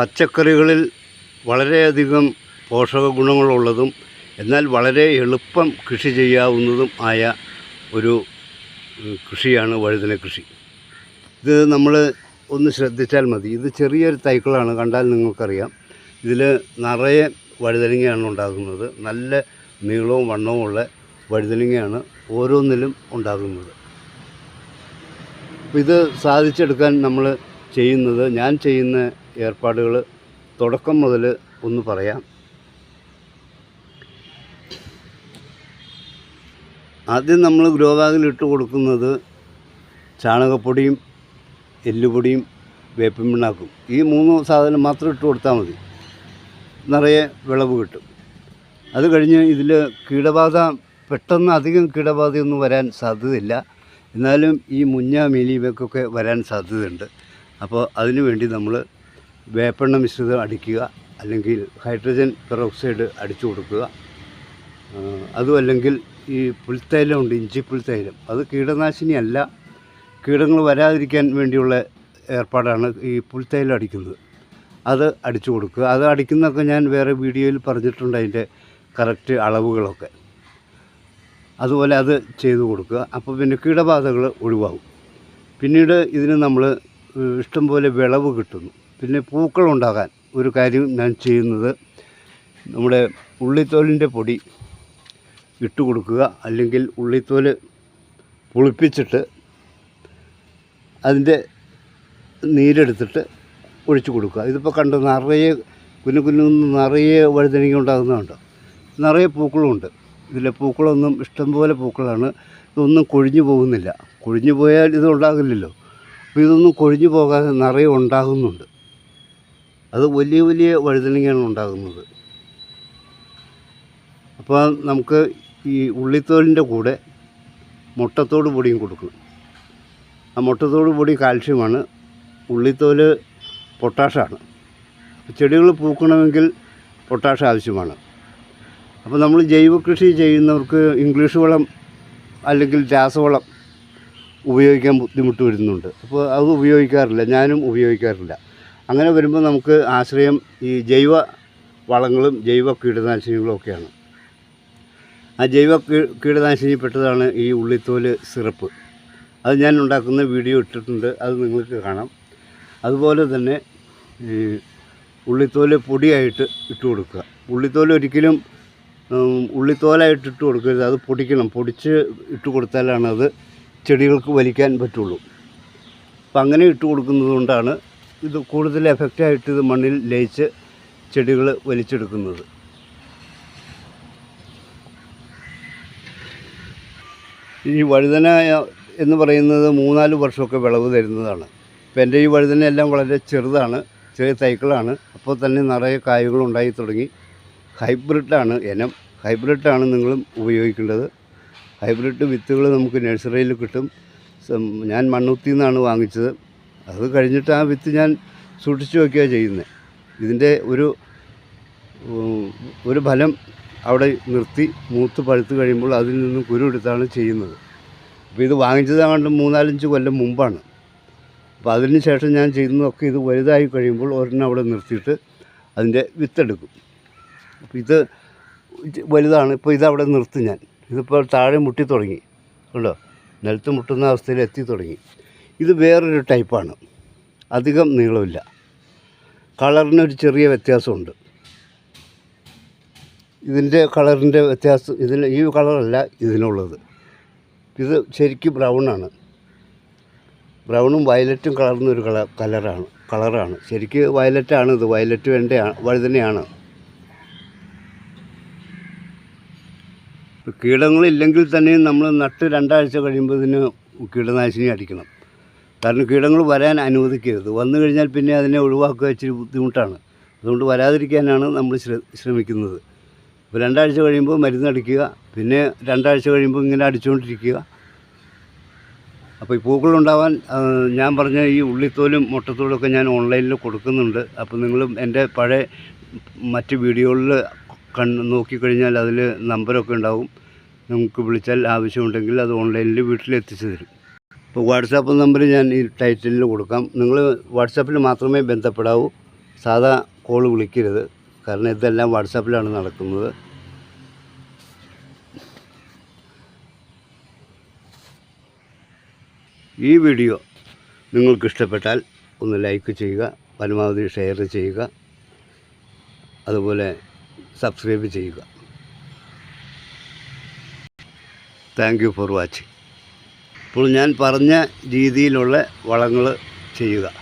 പച്ചക്കറികളിൽ വളരെയധികം പോഷക ഗുണങ്ങളുള്ളതും എന്നാൽ വളരെ എളുപ്പം കൃഷി ചെയ്യാവുന്നതും ആയ ഒരു കൃഷിയാണ് വഴുതന കൃഷി. ഇത് നമ്മൾ ഒന്ന് ശ്രദ്ധിച്ചാൽ മതി. ഇത് ചെറിയൊരു തൈക്കളാണ് കണ്ടാൽ നിങ്ങൾക്കറിയാം. ഇതിൽ നിറയെ വഴുതനങ്ങയാണ് ഉണ്ടാകുന്നത്. നല്ല നീളവും വണ്ണവും ഉള്ള വഴുതനങ്ങയാണ് ഓരോന്നിലും ഉണ്ടാകുന്നത്. ഇത് സാധിച്ചെടുക്കാൻ നമ്മൾ ചെയ്യുന്നത് ഞാൻ ചെയ്യുന്ന ഏർപ്പാടുകൾ തുടക്കം മുതൽ ഒന്ന് പറയാം. ആദ്യം നമ്മൾ ഗ്രോ ബാഗിൽ ഇട്ട് കൊടുക്കുന്നത് ചാണകപ്പൊടിയും എല്ലുപൊടിയും വേപ്പിൻ പിണ്ണാക്കും. ഈ മൂന്ന് സാധനം മാത്രം ഇട്ട് കൊടുത്താൽ മതി. നിറയെ വിളവ് കിട്ടും. അത് കഴിഞ്ഞ് ഇതിൽ കീടബാധ പെട്ടെന്ന് അധികം കീടബാധയൊന്നും വരാൻ സാധ്യതയില്ല. എന്നാലും ഈ മുഞ്ഞ മീലിവയ്ക്കൊക്കെ വരാൻ സാധ്യതയുണ്ട്. അപ്പോൾ അതിനു വേണ്ടി നമ്മൾ വേപ്പെണ്ണ മിശ്രിതം അടിക്കുക അല്ലെങ്കിൽ ഹൈഡ്രജൻ പെറോക്സൈഡ് അടിച്ചു കൊടുക്കുക. അതുമല്ലെങ്കിൽ ഈ പുൽത്തൈലമുണ്ട് ഇഞ്ചി പുൽത്തൈലം അത് കീടനാശിനിയല്ല കീടങ്ങൾ വരാതിരിക്കാൻ വേണ്ടിയുള്ള ഏർപ്പാടാണ് ഈ പുൽത്തൈലം അടിക്കുന്നത്. അത് അടിച്ചു കൊടുക്കുക. അത് അടിക്കുന്നതൊക്കെ ഞാൻ വേറെ വീഡിയോയിൽ പറഞ്ഞിട്ടുണ്ട് അതിന്റെ കറക്റ്റ് അളവുകളൊക്കെ. അതുപോലെ അത് ചെയ്തു കൊടുക്കുക. അപ്പോൾ പിന്നെ കീടബാധകൾ ഒഴിവാകും. പിന്നീട് ഇതിന് നമ്മൾ ഇഷ്ടംപോലെ വിളവ് കിട്ടുന്നു. പിന്നെ പൂക്കളുണ്ടാകാൻ ഒരു കാര്യം ഞാൻ ചെയ്യുന്നത് നമ്മുടെ ഉള്ളിത്തോലിന്റെ പൊടി ഇട്ട് കൊടുക്കുക അല്ലെങ്കിൽ ഉള്ളിത്തോൽ പുളിപ്പിച്ചിട്ട് അതിന്റെ നീരെടുത്തിട്ട് ഒഴിച്ചു കൊടുക്കുക. ഇതിപ്പോൾ കണ്ട് നിറയെ കുഞ്ഞു കുഞ്ഞു നിറയെ വഴുതനങ്ങ ഉണ്ടാകുന്നതുണ്ട്. നിറയെ പൂക്കളുമുണ്ട്. ഇതിലെ പൂക്കളൊന്നും ഇഷ്ടംപോലെ പൂക്കളാണ്. ഇതൊന്നും കൊഴിഞ്ഞു പോകുന്നില്ല. കൊഴിഞ്ഞു പോയാൽ ഇത് ഉണ്ടാകില്ലല്ലോ. അപ്പോൾ ഇതൊന്നും കൊഴിഞ്ഞു പോകാതെ നിറയെ ഉണ്ടാകുന്നുണ്ട്. അത് വലിയ വലിയ വഴുതനങ്ങയാണ് ഉണ്ടാകുന്നത്. അപ്പോൾ നമുക്ക് ഈ ഉള്ളിത്തോലിന്റെ കൂടെ മുട്ടത്തോട് പൊടിയും കൊടുക്കണം. ആ മുട്ടത്തോട് പൊടി കാൽഷ്യമാണ് ഉള്ളിത്തോൽ പൊട്ടാഷാണ്. ചെടികൾ പൂക്കണമെങ്കിൽ പൊട്ടാഷ് ആവശ്യമാണ്. അപ്പോൾ നമ്മൾ ജൈവ കൃഷി ചെയ്യുന്നവർക്ക് ഇംഗ്ലീഷ് വളം അല്ലെങ്കിൽ രാസവളം ഉപയോഗിക്കാൻ ബുദ്ധിമുട്ട് വരുന്നുണ്ട്. അപ്പോൾ അത് ഉപയോഗിക്കാറില്ല. ഞാനും ഉപയോഗിക്കാറില്ല. അങ്ങനെ വരുമ്പോൾ നമുക്ക് ആശ്രയം ഈ ജൈവ വളങ്ങളും ജൈവ കീടനാശിനികളും ഒക്കെയാണ്. ആ ജൈവ കീടനാശിനി പെട്ടതാണ് ഈ ഉള്ളിത്തോൽ സിറപ്പ്. അത് ഞാൻ ഉണ്ടാക്കുന്ന വീഡിയോ ഇട്ടിട്ടുണ്ട് അത് നിങ്ങൾക്ക് കാണാം. അതുപോലെ തന്നെ ഈ ഉള്ളിത്തോൽ പൊടിയായിട്ട് ഇട്ട് കൊടുക്കുക. ഉള്ളിത്തോൽ ഒരിക്കലും ഉള്ളിത്തോലായിട്ട് ഇട്ട് കൊടുക്കരുത്. അത് പൊടിക്കണം. പൊടിച്ച് ഇട്ട് കൊടുത്താലാണ് അത് ചെടികൾക്ക് വലിക്കാൻ പറ്റുള്ളൂ. അപ്പം അങ്ങനെ ഇട്ട് കൊടുക്കുന്നത് കൊണ്ടാണ് ഇത് കൂടുതൽ എഫക്റ്റായിട്ട് ഇത് മണ്ണിൽ ലയിച്ച് ചെടികൾ വലിച്ചെടുക്കുന്നത്. ഈ വഴുതന എന്ന് പറയുന്നത് മൂന്നാൽ വർഷമൊക്കെ വിളവ് തരുന്നതാണ്. ഇപ്പം എന്റെ ഈ വഴുതന എല്ലാം വളരെ ചെറുതാണ് ചെറിയ തൈക്കളാണ്. അപ്പോൾ തന്നെ നിറയെ കായകൾ ഉണ്ടായി തുടങ്ങി. ഹൈബ്രിഡാണ് ഇനം ഹൈബ്രിഡാണ് നിങ്ങളും ഉപയോഗിക്കേണ്ടത്. ഹൈബ്രിഡ് വിത്തുകൾ നമുക്ക് നഴ്സറിയിൽ കിട്ടും. ഞാൻ മണ്ണുത്തി നിന്നാണ് വാങ്ങിച്ചത്. അത് കഴിഞ്ഞിട്ട് ആ വിത്ത് ഞാൻ സൂക്ഷിച്ചു വയ്ക്കുക ചെയ്യുന്നത് ഇതിന്റെ ഒരു ഒരു ഫലം അവിടെ നിർത്തി മൂത്ത് പഴുത്ത് കഴിയുമ്പോൾ അതിൽ നിന്നും കുരു എടുത്താണ് ചെയ്യുന്നത്. അപ്പോൾ ഇത് വാങ്ങിച്ചതാണ്ട് മൂന്നാലഞ്ച് കൊല്ലം മുമ്പാണ്. അപ്പോൾ അതിന് ശേഷം ഞാൻ ചെയ്യുന്നതൊക്കെ ഇത് വലുതായി കഴിയുമ്പോൾ ഒരെണ്ണം അവിടെ നിർത്തിയിട്ട് അതിന്റെ വിത്തെടുക്കും. അപ്പോൾ ഇത് ഇത് വലുതാണ്. ഇപ്പോൾ ഇതവിടെ നിർത്തും ഞാൻ. ഇതിപ്പോൾ താഴെ മുട്ടി തുടങ്ങി. കണ്ടോ? നിലത്ത് മുട്ടുന്ന അവസ്ഥയിൽ എത്തി തുടങ്ങി. ഇത് വേറൊരു ടൈപ്പാണ്. അധികം നീളമില്ല. കളറിനൊരു ചെറിയ വ്യത്യാസമുണ്ട്. ഇതിന്റെ കളറിന്റെ വ്യത്യാസം ഇതിന് ഈ കളറല്ല ഇതിനുള്ളത്. ഇത് ശരിക്കും ബ്രൗണാണ്. ബ്രൗണും വയലറ്റും കളർന്നൊരു ഒരു കളർ കലറാണ് കളറാണ്. ശരിക്ക് വയലറ്റാണ് ഇത് വയലറ്റ് വേണ്ട വഴുതനയാണ്. കീടങ്ങളില്ലെങ്കിൽ തന്നെയും നമ്മൾ നട്ട് രണ്ടാഴ്ച കഴിയുമ്പോൾ ഇതിന് കീടനാശിനി അടിക്കണം. കാരണം കീടങ്ങൾ വരാൻ അനുവദിക്കരുത്. വന്നു കഴിഞ്ഞാൽ പിന്നെ അതിനെ ഒഴിവാക്കുക ഇച്ചിരി ബുദ്ധിമുട്ടാണ്. അതുകൊണ്ട് വരാതിരിക്കാനാണ് നമ്മൾ ശ്രമിക്കുന്നത്. ഇപ്പോൾ രണ്ടാഴ്ച കഴിയുമ്പോൾ മരുന്നടിക്കുക പിന്നെ രണ്ടാഴ്ച കഴിയുമ്പോൾ ഇങ്ങനെ അടിച്ചുകൊണ്ടിരിക്കുക. അപ്പോൾ ഈ പൂക്കളുണ്ടാവാൻ ഞാൻ പറഞ്ഞ ഈ ഉള്ളിത്തോലും മുട്ടത്തോലും ഒക്കെ ഞാൻ ഓൺലൈനിൽ കൊടുക്കുന്നുണ്ട്. അപ്പോൾ നിങ്ങളും എന്റെ പഴയ മറ്റ് വീഡിയോകളിൽ കണ്ട് നോക്കിക്കഴിഞ്ഞാൽ അതിൽ നമ്പരൊക്കെ ഉണ്ടാവും. നിങ്ങൾക്ക് വിളിച്ചാൽ ആവശ്യമുണ്ടെങ്കിൽ അത് ഓൺലൈനിൽ വീട്ടിലെത്തിച്ചു തരും. ഇപ്പോൾ വാട്സാപ്പ് നമ്പർ ഞാൻ ഈ ടൈറ്റിലിൽ കൊടുക്കാം. നിങ്ങൾ വാട്സാപ്പിൽ മാത്രമേ ബന്ധപ്പെടാവൂ. സാധാ കോൾ വിളിക്കരുത്. കാരണം ഇതെല്ലാം വാട്സാപ്പിലാണ് നടക്കുന്നത്. ഈ വീഡിയോ നിങ്ങൾക്ക് ഇഷ്ടപ്പെട്ടാൽ ഒന്ന് ലൈക്ക് ചെയ്യുക പരമാവധി ഷെയർ ചെയ്യുക അതുപോലെ സബ്സ്ക്രൈബ് ചെയ്യുക. താങ്ക് യു ഫോർ വാച്ചിങ് ഇപ്പോൾ ഞാൻ പറഞ്ഞ രീതിയിലുള്ള വളങ്ങൾ ചെയ്യുക.